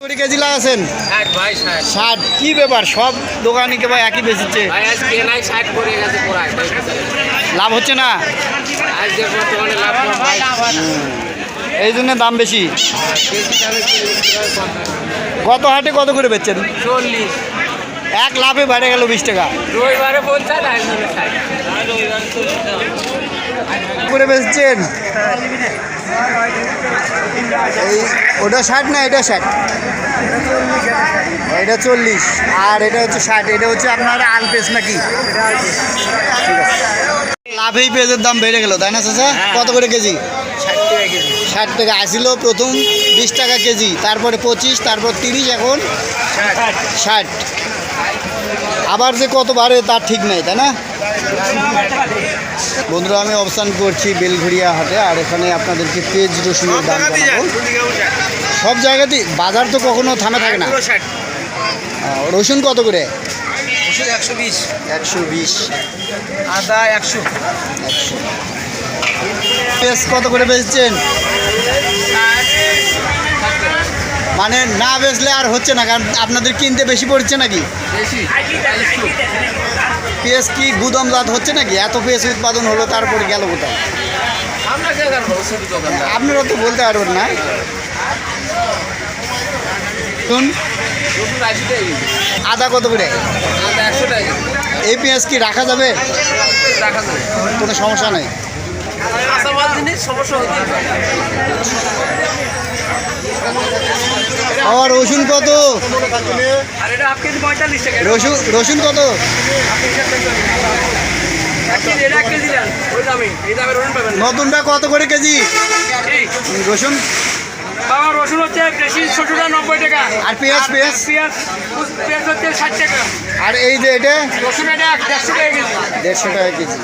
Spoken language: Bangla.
কুড়ি কেজি ষাট কি ব্যাপার? সব ভাই একই বেচেছে? লাভ হচ্ছে না? এই জন্য দাম বেশি। গত হাটে কত করে বেচছেন? চল্লিশ। এক লাভে বেড়ে গেল বিশ টাকা। রবিবারে পঞ্চাশ করে বেচছেন? এই ওটা ষাট না এটা ষাট? এটা চল্লিশ। আর এটা হচ্ছে ষাট এটা হচ্ছে আপনার আলপেস নাকি? ঠিক আছে লাভেই পেঁয়াজের দাম বেড়ে গেল তাই না চাচা? কত করে কেজি? ষাট টাকা কেজি। ষাট টাকা। আসিল প্রথম বিশ টাকা কেজি তারপরে পঁচিশ তারপর তিরিশ এখন ষাট। আবার যে কত বাড়ে তার ঠিক নাই তাই না? বন্ধুরা আমি অবস্থান করছি বেলঘড়িয়া হাটে আর এখানে আপনাদেরকে পেজ রসুনের দাম জানাব। সব জায়গাতেই? বাজার তো কখনো থামে থাকে না। রসুন কত করে? একশো বিশ। একশো বিশ। আদা একশো। একশো। পেঁয়াজ কত করে বেচছেন? মানে না বেচলে আর হচ্ছে না কারণ আপনাদের কিনতে বেশি পড়ছে নাকি? পেঁয়াজ কি গুদাম জাত হচ্ছে নাকি? এত পেঁয়াজ উৎপাদন হলো তারপরে গেল কোথায়? আপনারা তো বলতে পারবেন না। শুন আদা কত করে? এই পেঁয়াজ কি রাখা যাবে? কোনো সমস্যা নেই। সমস্যা আমার রসুন কত? রসুন রসুন কত? এক কেজি এটা এক কেজি দেন ওই দামে এই দামে রসুন পাবেন। না নতুনটা কত করে কেজি? রসুন? বাবা রসুন হচ্ছে বেশি ছোটটা নব্বই টাকা। আর পেঁয়াজ পেঁয়াজ? পেঁয়াজ পেঁয়াজ হচ্ছে ষাট টাকা। আর এই যে এটা? রসুন এটা দেড়শো টাকা কেজি। দেড়শো টাকা কেজি।